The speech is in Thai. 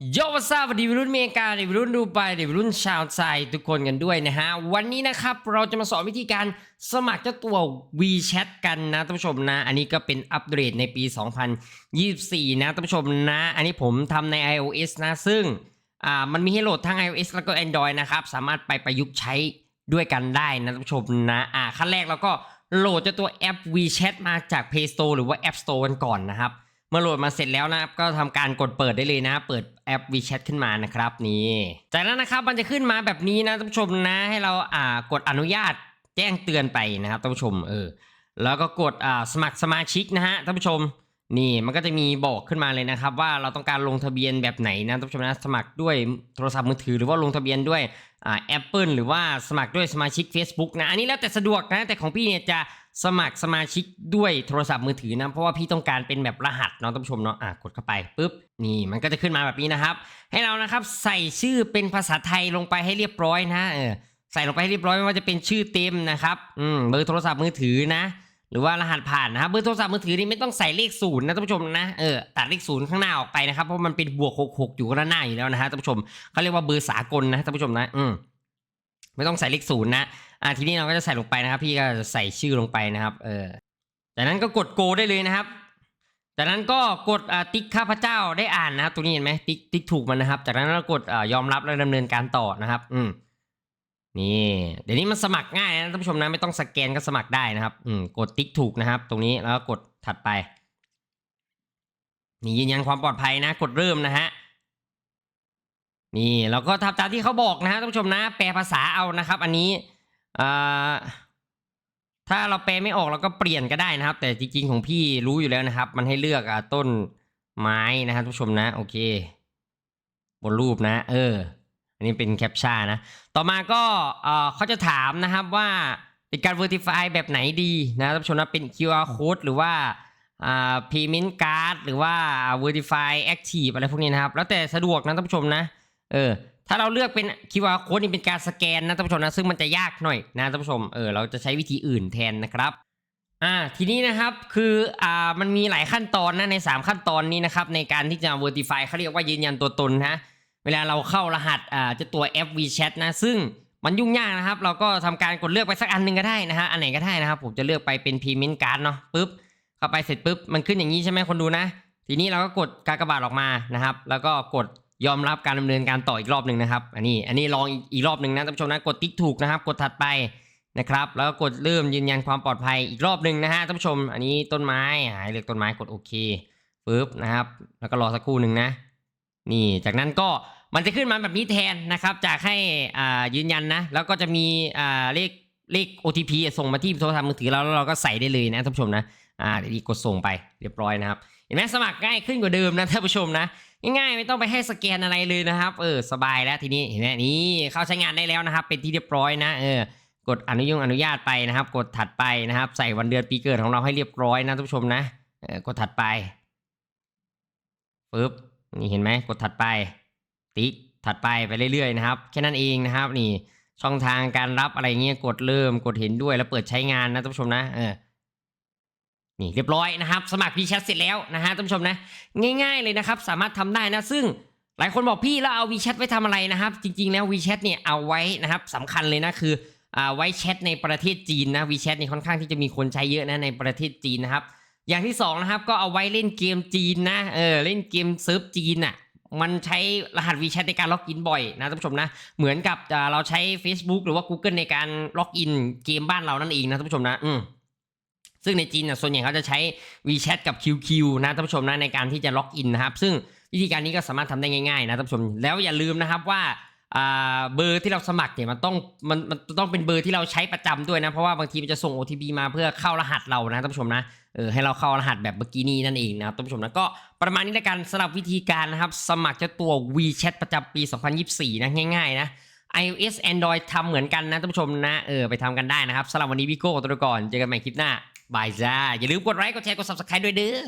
โยวัสดีสวัสดีวัยรุ่นเมริกาวัยรุ่นดูไปวัยรุ่นชาวไทยทุกคนกันด้วยนะฮะ วันนี้นะครับเราจะมาสอนวิธีการสมัครเจ้าตัว WeChat กันนะท่านผู้ชมนะ อันนี้ก็เป็นอัปเดตในปี 2024 นะท่านผู้ชมนะ อันนี้ผมทำใน iOS นะ ซึ่งอ่ามันมีให้โหลดทั้ง iOS แล้วก็ Android นะครับ สามารถไปประยุกต์ใช้ด้วยกันได้นะท่านผู้ชมนะอ่าขั้นแรกเราก็โหลดเจ้าตัวแอป WeChat มาจาก Play Store หรือว่า App Store กันก่อนนะครับ เมื่อโหลดมาเสร็จแล้วนะครับ ก็ทำการกดเปิดได้เลยนะ เปิดแอป WeChat ขึ้นมานะครับนี่ จากนั้นนะครับมันจะขึ้นมาแบบนี้นะท่านผู้ชมนะ ให้เราอ่ากดอนุญาตแจ้งเตือนไปนะครับท่านผู้ชมเออแล้วก็กดอ่าสมัครสมาชิกนะฮะท่านผู้ชม นี่มันก็จะมีบอกขึ้นมาเลยนะครับ ว่าเราต้องการลงทะเบียนแบบไหนนะท่านผู้ชมนะสมัครด้วยโทรศัพท์มือถือหรือว่าลงทะเบียนด้วยอ่าแอปเปิลหรือว่าสมัครด้วยสมาชิก Facebook นะอันนี้แล้วแต่สะดวกนะแต่ของพี่เนี่ยจะสมัครสมาชิกด้วยโทรศัพท์มือถือนะเพราะว่าพี่ต้องการเป็นแบบรหัสเนาะท่านผู้ชมเนาะอะกดเข้าไปปุ๊บนี่มันก็จะขึ้นมาแบบนี้นะครับ ให้เรานะครับใส่ชื่อเป็นภาษาไทยลงไปให้เรียบร้อยนะเออใส่ลงไปให้เรียบร้อยไม่ว่าจะเป็นชื่อเต็มนะครับอืมเบอร์โทรศัพท์มือถือนะ หรือว่ารหัสผ่านนะครับเบอร์โทรศัพท์มือถือนี่ไม่ต้องใส่เลขศูนย์นะท่านผู้ชมนะเออตัดเลขศูนย์ข้างหน้าออกไปนะครับเพราะมันเป็นบวกหกหกอยู่ข้างหน้าอยู่แล้วนะฮะท่านผู้ชมเขาเรียกว่าเบอร์สากลนะท่านผู้ชมนะอืมไม่ต้องใส่เลขศูนย์นะอ่าทีนี้เราก็จะใส่ลงไปนะครับ พี่ก็จะใส่ชื่อลงไปนะครับ เออจากนั้นก็กดโกได้เลยนะครับจากนั้นก็กดอ่าติ๊กข้าพเจ้าได้อ่านนะครับ ตรงนี้เห็นไหมติ๊กติ๊กถูกมันนะครับ จากนั้นเรากดอ่ายอมรับแล้วดำเนินการต่อนะครับ อืม นี่เดี๋ยวนี้มันสมัครง่ายนะท่านผู้ชมนะไม่ต้องสแกนก็สมัครได้นะครับอืมกดติ๊กถูกนะครับ ตรงนี้แล้วก็กดถัดไป นี่ยืนยันความปลอดภัยนะ กดเริ่มนะฮะนี่แล้วก็ทำตามที่เขาบอกนะฮะท่านผู้ชมนะ แปลภาษาเอานะครับ อันนี้อ่าถ้าเราแปลไม่ออกเราก็เปลี่ยนก็ได้นะครับ แต่จริงๆของพี่รู้อยู่แล้วนะครับ มันให้เลือกอต้นไม้นะครับท่านผู้ชมนะ โอเค บนรูปนะ เออ อันนี้เป็นแคปชั่นนะ ต่อมาก็เออเขาจะถามนะครับว่าเป็นการ verify แบบไหนดีนะท่านผู้ชมนะเป็น QR code หรือว่าอ่า payment card หรือว่า verify active อะไรพวกนี้นะครับ แล้วแต่สะดวกนะท่านผู้ชมนะ เออ ถ้าเราเลือกเป็น QR code นี่เป็นการสแกนนะท่านผู้ชมนะ ซึ่งมันจะยากหน่อยนะท่านผู้ชม เออ เราจะใช้วิธีอื่นแทนนะครับอ่าทีนี้นะครับคืออ่ามันมีหลายขั้นตอนนะใน 3 ขั้นตอนนี้นะครับในการที่จะ verify เขาเรียกว่ายืนยันตัวตนนะ เวลาเราเข้ารหัสอ่าจะตัวแอป WeChat นะ ซึ่งมันยุ่งยากนะครับ เราก็ทำการกดเลือกไปสักอันหนึ่งก็ได้นะฮะอันไหนก็ได้นะครับ ผมจะเลือกไปเป็น Payment Card เนาะปุ๊บเข้าไปเสร็จปุ๊บมันขึ้นอย่างนี้ใช่ไหมคนดูนะ ทีนี้เราก็กดกากบาทออกมานะครับ แล้วก็กดยอมรับการดำเนินการต่ออีกรอบหนึ่งนะครับ อันนี้อันนี้ลองอีกอีกรอบหนึ่งนะท่านผู้ชมนะกดติ๊กถูกนะครับ กดถัดไปนะครับ แล้วก็กดเริ่มยืนยันความปลอดภัยอีกรอบหนึ่งนะฮะท่านผู้ชม อันนี้ต้นไม้หายเลือกต้นไม้กดโอเคปุ๊บนะครับ แล้วก็รอสักครู่หนึ่งนะ นี่จากนั้นก็มันจะขึ้นมาแบบนี้แทนนะครับ จากให้อ่ายืนยันนะ แล้วก็จะมีอ่าเลขเลข OTP ส่งมาที่โทรศัพท์มือถือเราแล้วเราก็ใส่ได้เลยนะท่านผู้ชมนะอ่าเดี๋ยวกดส่งไปเรียบร้อยนะครับเห็นไหมสมัครง่ายขึ้นกว่าเดิมนะท่านผู้ชมนะง่ายๆไม่ต้องไปให้สแกนอะไรเลยนะครับเออสบายแล้วทีนี้เห็นไหมนี่เข้าใช้งานได้แล้วนะครับ เป็นที่เรียบร้อยนะเออกดอนุญงอนุญาตไปนะครับ กดถัดไปนะครับ ใส่วันเดือนปีเกิดของเราให้เรียบร้อยนะท่านผู้ชมนะเออกดถัดไปปึ๊บ นี่เห็นไหมกดถัดไป ติ๊กถัดไปไปเรื่อยๆนะครับแค่นั้นเองนะครับนี่ช่องทางการรับอะไรเงี้ยกดเริ่มกดเห็นด้วยแล้วเปิดใช้งานนะท่านผู้ชมนะเออนี่เรียบร้อยนะครับ สมัคร VChat เสร็จแล้วนะฮะท่านผู้ชมนะ ง่าย ๆเลยนะครับ สามารถทำได้นะซึ่งหลายคนบอกพี่แล้วเอา VChat ไว้ทำอะไรนะครับ จริงๆแล้ว VChat เนี่ยเอาไว้นะครับสำคัญเลยนะคืออ่าไว้แชทในประเทศจีนนะ VChat นี่ค่อนข้างที่จะมีคนใช้เยอะนะในประเทศจีนนะครับ อย่างที่สองนะครับก็เอาไว้เล่นเกมจีนนะเออเล่นเกมเซิร์ฟจีนอะมันใช้รหัส WeChat ในการล็อกอินบ่อยนะท่านผู้ชมนะ เหมือนกับเราใช้ Facebook หรือว่า Google ในการล็อกอินเกมบ้านเรานั่นเองนะท่านผู้ชมนะอืมซึ่งในจีนเนี่ยส่วนใหญ่เขาจะใช้ WeChat กับ QQ นะท่านผู้ชมนะในการที่จะล็อกอินนะครับ ซึ่งวิธีการนี้ก็สามารถทำได้ง่ายๆนะท่านผู้ชมแล้วอย่าลืมนะครับว่า อ่าเบอร์ที่เราสมัครเนี่ยมันต้องมันมันต้องเป็นเบอร์ที่เราใช้ประจำด้วยนะเพราะว่าบางทีมันจะส่ง OTP มาเพื่อเข้ารหัสเรานะท่านผู้ชมนะเออให้เราเข้ารหัสแบบเมื่อกี้นี้นั่นเองนะครับท่านผู้ชมนะก็ประมาณนี้ในการสำหรับวิธีการนะครับ สมัครเจ้าตัว WeChat ประจำปี 2024 นะง่ายๆนะ iOS Android ทำเหมือนกันนะท่านผู้ชมนะเออไปทำกันได้นะครับสำหรับวันนี้พี่โก้ตัวก่อนเจอกันใหม่คลิปหน้าบายจ้าอย่าลืมกดไลค์กดแชร์กด subscribe ด้วยเด้อ